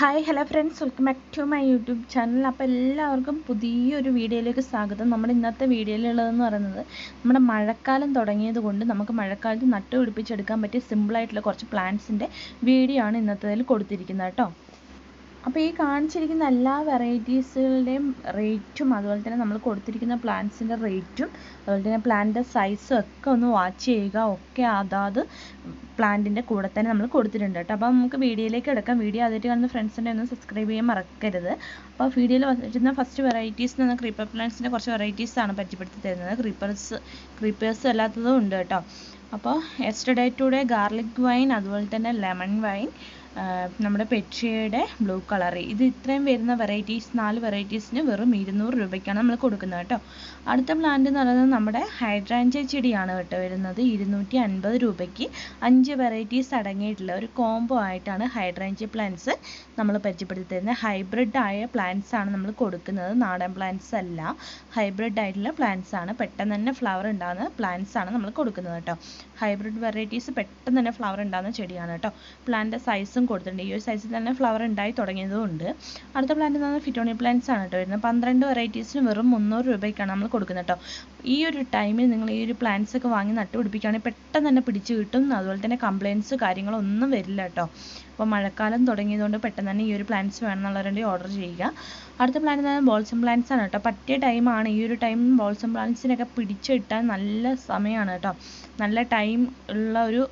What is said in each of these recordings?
Hi hello friends welcome back to my YouTube channel അപ്പോൾ എല്ലാവർക്കും പുതിയൊരു വീഡിയോയിലേക്ക് സ്വാഗതം. നമ്മുടെ ഇന്നത്തെ വീഡിയോയിലുള്ളതെന്ന് പറയുന്നത് നമ്മുടെ മഴക്കാലം തുടങ്ങിയത് കൊണ്ട് നമുക്ക് മഴക്കാലത്ത് നട്ടുപിടിപ്പിച്ചെടുക്കാൻ പറ്റിയ സിമ്പിളായിട്ടുള്ള കുറച്ച് പ്ലാന്റ്സിന്റെ വീഡിയോ ആണ് ഇന്നത്തേതിൽ കൊടുത്തിരിക്കുന്നത് കേട്ടോ. അപ്പോൾ ഈ കാണിച്ചിരിക്കുന്ന എല്ലാ വെറൈറ്റീസുകളുടെയും റേറ്റും അതുപോലെ തന്നെ നമ്മൾ കൊടുത്തിരിക്കുന്ന പ്ലാന്റ്സിന്റെ റേറ്റും അതുപോലെ തന്നെ പ്ലാന്റിന്റെ സൈസും ഒക്കെ ഒന്ന് വാച്ച് ചെയ്യുക ഒക്കെ അതാത് പ്ലാന്റിന്റെ കൂടെ തന്നെ നമ്മൾ കൊടുത്തിട്ടുണ്ട് കേട്ടോ. അപ്പോൾ നമുക്ക് വീഡിയോയിലേക്ക് എടുക്കാം വീഡിയോ ആദ്യമായിട്ട് കാണുന്ന ഫ്രണ്ട്സിന്റെ ഒന്ന് സബ്സ്ക്രൈബ് ചെയ്യാൻ മറക്കരുത്. അപ്പോൾ വീഡിയോയിൽ വന്നിരുന്ന ഫസ്റ്റ് വെറൈറ്റീസ് നിന്ന് ക്രീപ്പർ പ്ലാന്റ്സിന്റെ കുറച്ച് വെറൈറ്റീസ് ആണ് പരിചയപ്പെടുത്തി തരുന്നത്. ക്രീപ്പേഴ്സ് ക്രീപ്പേഴ്സ് അല്ലാത്തതും ഉണ്ട് കേട്ടോ. അപ്പോൾ എസ്റ്റർഡേ ടുഡേ ഗാർലിക് വൈൻ അതുപോലെ തന്നെ ലെമൺ വൈൻ നമ്മുടെ പെട്രിയയുടെ ബ്ലൂ കളർ. ഇത് ഇത്രയും വരുന്ന വെറൈറ്റീസ് നാല് വെറൈറ്റീസിന് വെറും ഇരുന്നൂറ് രൂപയ്ക്കാണ് നമ്മൾ കൊടുക്കുന്നത് കേട്ടോ. അടുത്ത പ്ലാന്റ് എന്ന് പറയുന്നത് നമ്മുടെ ഹൈഡ്രാഞ്ച ചെടിയാണ് കേട്ടോ വരുന്നത്. ഇരുന്നൂറ്റി അൻപത് രൂപയ്ക്ക് അഞ്ച് വെറൈറ്റീസ് അടങ്ങിയിട്ടുള്ള ഒരു കോംബോ ആയിട്ടാണ് ഹൈഡ്രാഞ്ച പ്ലാന്റ്സ് നമ്മൾ പരിചയപ്പെടുത്തി തരുന്നത് ഹൈബ്രിഡ് ആയ പ്ലാന്റ്സ് ആണ് നമ്മൾ കൊടുക്കുന്നത്. നാടൻ പ്ലാന്റ്സ് അല്ല. ഹൈബ്രിഡ് ആയിട്ടുള്ള പ്ലാന്റ്സ് ആണ്. പെട്ടെന്ന് തന്നെ ഫ്ലവർ ഉണ്ടാകുന്ന പ്ലാന്റ്സ് ആണ് നമ്മൾ കൊടുക്കുന്നത് കേട്ടോ. ഹൈബ്രിഡ് വെറൈറ്റീസ് പെട്ടെന്ന് തന്നെ ഫ്ലവർ ഉണ്ടാകുന്ന ചെടിയാണ് കേട്ടോ. പ്ലാന്റ് സൈസും കൊടുത്തിട്ടുണ്ട്. ഈ ഒരു സൈസിൽ തന്നെ ഫ്ലവർ ഉണ്ടായി തുടങ്ങിയതും ഉണ്ട്. അടുത്ത പ്ലാന്റ് എന്ന് പറഞ്ഞാൽ ഫിറ്റോണി പ്ലാന്റ്സ് ആണ് കേട്ടോ വരുന്നത്. പന്ത്രണ്ട് വെറൈറ്റീസിന് വെറും മുന്നൂറ് രൂപയ്ക്കാണ് നമ്മൾ കൊടുക്കുന്നത് കേട്ടോ ഈ ഒരു ടൈമിൽ നിങ്ങൾ ഈ ഒരു പ്ലാന്റ്സ് ഒക്കെ വാങ്ങി നട്ടുപിടിപ്പിക്കുകയാണെങ്കിൽ പെട്ടെന്ന് തന്നെ പിടിച്ചു കിട്ടും. അതുപോലെ തന്നെ കംപ്ലയിൻസ് കാര്യങ്ങളൊന്നും വരില്ല കേട്ടോ അപ്പോൾ മഴക്കാലം തുടങ്ങിയതുകൊണ്ട് പെട്ടെന്ന് തന്നെ ഈ ഒരു പ്ലാന്റ്സ് വേണമെന്നുള്ളവരുണ്ടെങ്കിൽ ഓർഡർ ചെയ്യുക. അടുത്ത പ്ലാന്റ് എന്ന് ബോൾസം പ്ലാന്റ്സ് ആണ് കേട്ടോ പറ്റിയ ടൈമാണ് ഈ ഒരു ടൈം ബോൾസം പ്ലാന്റ്സിനൊക്കെ പിടിച്ചു കിട്ടാൻ നല്ല സമയമാണ് കേട്ടോ നല്ല ടൈം ഉള്ള ഒരു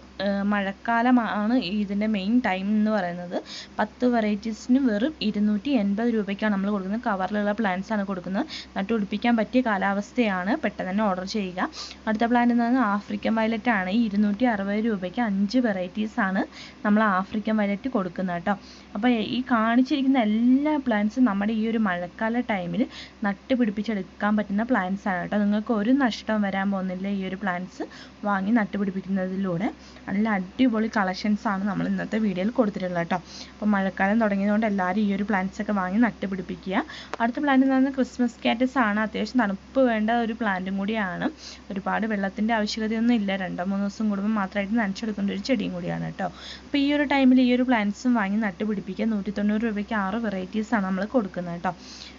മഴക്കാലമാണ് ഇതിന്റെ മെയിൻ ടൈം എന്ന് പറയുന്നത്. പത്ത് വെറൈറ്റീസിന് വെറും ഇരുന്നൂറ്റി എൺപത് രൂപയ്ക്കാണ് നമ്മൾ കൊടുക്കുന്നത്. കവറിലുള്ള പ്ലാന്റ്സ് ആണ് കൊടുക്കുന്നത്. നട്ടുപിടിപ്പിക്കാൻ പറ്റിയ കാലാവസ്ഥയാണ് പെട്ടെന്ന് തന്നെ ഓർഡർ ചെയ്യുക. അടുത്ത പ്ലാന്റ് എന്ന് പറയുന്നത് ആഫ്രിക്കൻ വയലറ്റ് ആണ്. ഈ ഇരുന്നൂറ്റി അറുപത് രൂപയ്ക്ക് അഞ്ച് വെറൈറ്റീസ് ആണ് നമ്മൾ ആഫ്രിക്കൻ വയലറ്റ് കൊടുക്കുന്നത് കേട്ടോ. അപ്പോൾ ഈ കാണിച്ചിരിക്കുന്ന എല്ലാ പ്ലാന്റ്സും നമ്മുടെ ഈ ഒരു മഴക്കാല ടൈമിൽ നട്ടുപിടിപ്പിച്ചെടുക്കാൻ പറ്റുന്ന പ്ലാന്റ്സ് ആണ് കേട്ടോ. നിങ്ങൾക്ക് ഒരു നഷ്ടം വരാൻ പോകുന്നില്ല ഈ ഒരു പ്ലാന്റ്സ് വാങ്ങി നട്ടുപിടിപ്പിക്കുന്നതിലൂടെ നല്ല അടിപൊളി കളക്ഷൻസ് ആണ് നമ്മൾ ഇന്നത്തെ വീഡിയോയിൽ കൊടുത്തിട്ടുള്ളത് കേട്ടോ. അപ്പോൾ മഴക്കാലം തുടങ്ങിയതുകൊണ്ട് എല്ലാവരും ഈ ഒരു പ്ലാന്റ്സ് ഒക്കെ വാങ്ങി നട്ടുപിടിപ്പിക്കുക. അടുത്ത പ്ലാന്റ് എന്ന് ക്രിസ്മസ് കാറ്റസ് ആണ്. അത്യാവശ്യം തണുപ്പ് വേണ്ട ഒരു പ്ലാന്റും കൂടിയാണ്. ഒരുപാട് വെള്ളത്തിന്റെ ആവശ്യകതയൊന്നും ഇല്ല. രണ്ടോ മൂന്നോ ദിവസം കൂടുമ്പോൾ മാത്രമായിട്ട് നനച്ചെടുക്കേണ്ട ഒരു ചെടിയും കൂടിയാണ് കേട്ടോ. അപ്പോൾ ഈ ഒരു ടൈമിൽ ഈ ഒരു പ്ലാന്റ്സും വാങ്ങി നട്ടുപിടിപ്പിക്കുക. നൂറ്റി തൊണ്ണൂറ് രൂപയ്ക്ക് ആറ് വെറൈറ്റീസാണ് നമ്മൾ കൊടുക്കുന്നത് കേട്ടോ.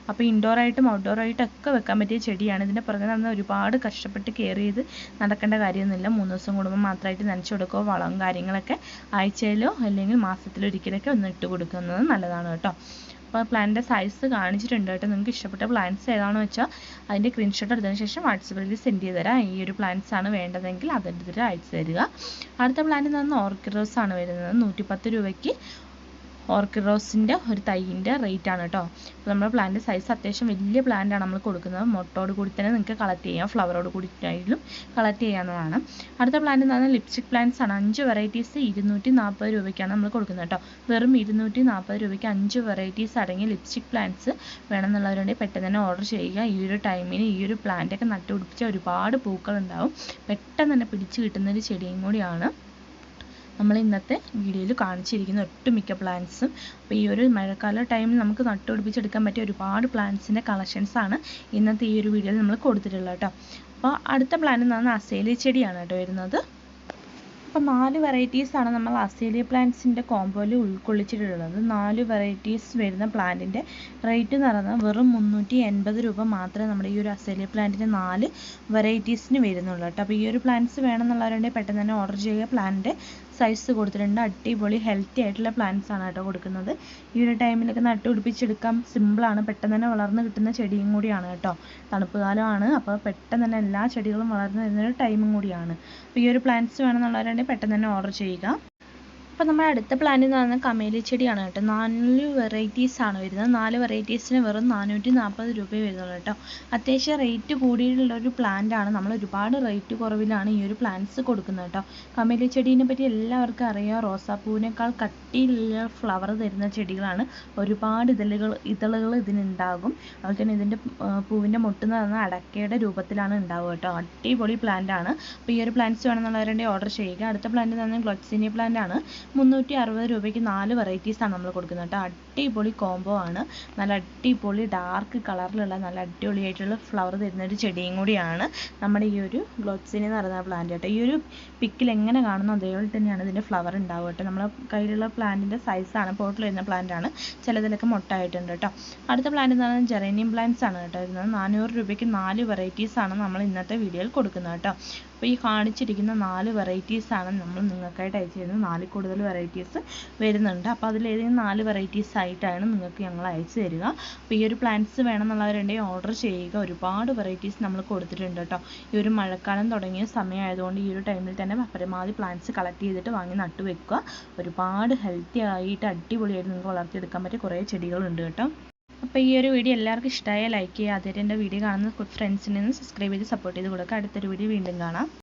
അപ്പോൾ ആയിട്ടും ഒക്കെ വെക്കാൻ പറ്റിയ ചെടിയാണ്. ഇതിന്റെ പുറകെ നടന്ന് ഒരുപാട് കഷ്ടപ്പെട്ട് കെയർ ചെയ്ത് നടക്കേണ്ട കാര്യമൊന്നുമില്ല. മൂന്ന് ദിവസം കൂടുമ്പോൾ മാത്രമായിട്ട് നനച്ചു കൊടുക്കുക വളവും കാര്യങ്ങളൊക്കെ ആഴ്ചയിലോ അല്ലെങ്കിൽ മാസത്തിലൊരിക്കലൊക്കെ ഒന്ന് ഇട്ട് കൊടുക്കുന്നത് നല്ലതാണ് കേട്ടോ. അപ്പോൾ പ്ലാന്റിന്റെ സൈസ് കാണിച്ചിട്ടുണ്ട് കേട്ടോ. നിങ്ങൾക്ക് ഇഷ്ടപ്പെട്ട പ്ലാന്റ്സ് ഏതാണെന്ന് വെച്ചാൽ അതിന്റെ സ്ക്രീൻഷോട്ട് എടുത്തതിന് ശേഷം വാട്സപ്പിൽ സെൻഡ് ചെയ്ത് തരാം. ഈ ഒരു പ്ലാന്റ്സ് ആണ് വേണ്ടതെങ്കിൽ അതെടുത്തിട്ട് അയച്ചു തരിക. അടുത്ത പ്ലാന്റ് എന്ന് പറഞ്ഞാൽ ഓർക്കിഡ് റോസ് ആണ് വരുന്നത്. നൂറ്റിപ്പത്ത് രൂപയ്ക്ക് ഓർക്കിഡ് റോസിന്റെ ഒരു തൈയിന്റെ റേറ്റ് ആണ് കേട്ടോ അപ്പോൾ നമ്മുടെ പ്ലാന്റ് സൈസ് അത്യാവശ്യം വലിയ പ്ലാന്റ് ആണ് നമ്മൾ കൊടുക്കുന്നത്. മൊട്ടോട് കൂടി തന്നെ നിങ്ങൾക്ക് കളക്ട് ചെയ്യാം. ഫ്ലവറോട് കൂടിയിട്ടായാലും കളക്ട് ചെയ്യാവുന്നതാണ്. അടുത്ത പ്ലാന്റ് എന്ന് പറഞ്ഞാൽ ലിപ്സ്റ്റിക് പ്ലാന്റ്സ് ആണ്. അഞ്ച് വെറൈറ്റീസ് ഇരുന്നൂറ്റി നാൽപ്പത് രൂപയ്ക്കാണ് നമ്മൾ കൊടുക്കുന്നത് കേട്ടോ വെറും ഇരുന്നൂറ്റി നാൽപ്പത് രൂപയ്ക്ക് അഞ്ച് വെറൈറ്റീസ് അടങ്ങിയ ലിപ്സ്റ്റിക് പ്ലാന്റ്സ് വേണമെന്നുള്ളവരുണ്ടെങ്കിൽ പെട്ടെന്ന് തന്നെ ഓർഡർ ചെയ്യുക. ഈ ഒരു ടൈമിന് ഈ ഒരു പ്ലാന്റ് ഒക്കെ നട്ടുപിടിപ്പിച്ച ഒരുപാട് പൂക്കൾ ഉണ്ടാവും. പെട്ടെന്ന് തന്നെ പിടിച്ചു കിട്ടുന്ന ഒരു ചെടിയും കൂടിയാണ് നമ്മൾ ഇന്നത്തെ വീഡിയോയിൽ കാണിച്ചിരിക്കുന്ന ഒട്ടുമിക്ക പ്ലാന്റ്സും അപ്പോൾ ഈ ഒരു മഴക്കാല ടൈമിൽ നമുക്ക് നട്ടുപിടിപ്പിച്ചെടുക്കാൻ പറ്റിയ ഒരുപാട് പ്ലാന്റ്സിന്റെ കളക്ഷൻസ് ആണ് ഇന്നത്തെ ഈ ഒരു വീഡിയോയിൽ നമ്മൾ കൊടുത്തിട്ടുള്ളത് കേട്ടോ അപ്പോൾ അടുത്ത പ്ലാന്റ് എന്ന് പറഞ്ഞാൽ അസേലി ചെടിയാണ് കേട്ടോ വരുന്നത്. അപ്പോൾ നാല് വെറൈറ്റീസ് ആണ് നമ്മൾ അസേലിയ പ്ലാന്റ്സിന്റെ കോമ്പോയിൽ ഉൾക്കൊള്ളിച്ചിട്ടുള്ളത്. നാല് വെറൈറ്റീസ് വരുന്ന പ്ലാന്റിന്റെ റേറ്റ് എന്ന് പറയുന്നത് വെറും മുന്നൂറ്റി എൺപത് രൂപ മാത്രമേ നമ്മുടെ ഈ ഒരു അസേലിയ പ്ലാന്റിന്റെ നാല് വെറൈറ്റീസിന് വരുന്നുള്ളൂ കേട്ടോ അപ്പോൾ ഈ ഒരു പ്ലാന്റ്സ് വേണമെന്നുള്ളവരുണ്ടെങ്കിൽ പെട്ടെന്ന് തന്നെ ഓർഡർ ചെയ്യുക. പ്ലാന്റിന്റെ സൈസ് കൊടുത്തിട്ടുണ്ട്. അടിപൊളി ഹെൽത്തി ആയിട്ടുള്ള പ്ലാന്റ്സ് ആണ് കേട്ടോ കൊടുക്കുന്നത്. ഈ ഒരു ടൈമിലൊക്കെ നട്ടുപിടിപ്പിച്ചെടുക്കാം സിമ്പിളാണ് പെട്ടെന്ന് തന്നെ വളർന്നു കിട്ടുന്ന ചെടിയും കൂടിയാണ് കേട്ടോ. തണുപ്പ് കാലമാണ്. അപ്പോൾ പെട്ടെന്ന് തന്നെ എല്ലാ ചെടികളും വളർന്നു വരുന്നൊരു ടൈമും കൂടിയാണ്. അപ്പോൾ ഈ ഒരു പ്ലാന്റ്സ് വേണമെന്നുള്ളവരുണ്ടെങ്കിൽ പെട്ടെന്ന് തന്നെ ഓർഡർ ചെയ്യുക. അപ്പോൾ നമ്മുടെ അടുത്ത പ്ലാന്റ് എന്ന് പറയുന്നത് കമേലി ചെടിയാണ് കേട്ടോ. നാല് വെറൈറ്റീസ് ആണ് വരുന്നത്. നാല് വെറൈറ്റീസിന് വെറും നാനൂറ്റി നാൽപ്പത് രൂപയെ വരുന്നുള്ളൂ കേട്ടോ. അത്യാവശ്യം റേറ്റ് കൂടിയിട്ടുള്ള ഒരു പ്ലാന്റ് ആണ്. നമ്മൾ ഒരുപാട് റേറ്റ് കുറവിലാണ് ഈ ഒരു പ്ലാന്റ്സ് കൊടുക്കുന്നത് കേട്ടോ. കമേലി ചെടീനെ പറ്റി എല്ലാവർക്കും അറിയാം. റോസാപ്പൂവിനേക്കാൾ കട്ടിയുള്ള ഫ്ലവർ തരുന്ന ചെടികളാണ്. ഒരുപാട് ഇതളുകൾ ഇതളുകൾ ഇതിനുണ്ടാകും. അതുപോലെ തന്നെ ഇതിന്റെ പൂവിന്റെ മുട്ടെന്ന് പറഞ്ഞാൽ അടക്കയുടെ രൂപത്തിലാണ് ഉണ്ടാവുക കേട്ടോ. അടിപൊളി പ്ലാന്റ് ആണ്. അപ്പോൾ ഈ ഒരു പ്ലാന്റ്സ് വേണമെന്നുള്ളവരുടെ ഓർഡർ ചെയ്യുക. അടുത്ത പ്ലാന്റ് എന്ന് പറഞ്ഞാൽ ഗ്ലോക്സിനിയ പ്ലാന്റ് ആണ്. മുന്നൂറ്റി അറുപത് രൂപയ്ക്ക് നാല് വെറൈറ്റീസാണ് നമ്മൾ കൊടുക്കുന്നത് കേട്ടോ. അടിപൊളി കോംബോ ആണ്. നല്ല അടിപൊളി ഡാർക്ക് കളറിലുള്ള നല്ല അടിപൊളിയായിട്ടുള്ള ഫ്ലവർ തരുന്ന ഒരു ചെടിയും കൂടിയാണ് നമ്മുടെ ഈ ഒരു ഗ്ലോത്സിനി എന്ന് പറയുന്ന പ്ലാന്റ് കേട്ടോ. ഈ ഒരു പിക്കിൽ എങ്ങനെ കാണുന്നു അതേപോലെ തന്നെയാണ് ഇതിന്റെ ഫ്ലവർ ഉണ്ടാവുക കേട്ടോ. നമ്മുടെ കയ്യിലുള്ള പ്ലാന്റിന്റെ സൈസാണ് പോട്ടിൽ വരുന്ന പ്ലാന്റ് ആണ്. ചിലതിലൊക്കെ മുട്ടായിട്ടുണ്ട് കേട്ടോ. അടുത്ത പ്ലാന്റ് എന്ന് പറയുന്നത് ജെറേനിയം പ്ലാന്റ്സ് ആണ് കേട്ടോ വരുന്നത്. നാനൂറ് രൂപയ്ക്ക് നാല് വെറൈറ്റീസ് ആണ് നമ്മൾ ഇന്നത്തെ വീഡിയോയിൽ കൊടുക്കുന്നത് കേട്ടോ. അപ്പോൾ ഈ കാണിച്ചിരിക്കുന്ന നാല് വെറൈറ്റീസ് ആണ് നമ്മൾ നിങ്ങൾക്കായിട്ട് അയച്ചു തരുന്നത് നാലിൽ കൂടുതൽ വെറൈറ്റീസ് വരുന്നുണ്ട്. അപ്പോൾ അതിലേതെങ്കിലും നാല് വെറൈറ്റീസ് ആയിട്ടാണ് നിങ്ങൾക്ക് ഞങ്ങൾ അയച്ചു തരിക. അപ്പോൾ ഈ ഒരു പ്ലാന്റ്സ് വേണമെന്നുള്ളവരുണ്ടെങ്കിൽ ഓർഡർ ചെയ്യുക. ഒരുപാട് വെറൈറ്റീസ് നമ്മൾ കൊടുത്തിട്ടുണ്ട് കേട്ടോ. ഈ ഒരു മഴക്കാലം തുടങ്ങിയ സമയമായതുകൊണ്ട് ഈ ഒരു ടൈമിൽ തന്നെ പരമാവധി പ്ലാന്റ്സ് കളക്ട് ചെയ്തിട്ട് വാങ്ങി നട്ടു വെക്കുക. ഒരുപാട് ഹെൽത്തി ആയിട്ട് അടിപൊളിയായിട്ട് നിങ്ങൾക്ക് വളർത്തിയെടുക്കാൻ പറ്റിയ കുറേ ചെടികളുണ്ട് കേട്ടോ. അപ്പോൾ ഈ ഒരു വീഡിയോ എല്ലാവർക്കും ഇഷ്ടമായ ലൈക്ക് ചെയ്യുക ആദ്യമായിട്ട് എന്റെ വീഡിയോ കാണുന്ന ഫ്രണ്ട്സിനെ സബ്സ്ക്രൈബ് ചെയ്ത് സപ്പോർട്ട് ചെയ്ത് കൊടുക്കുക. അടുത്തൊരു വീഡിയോ വീണ്ടും കാണാം.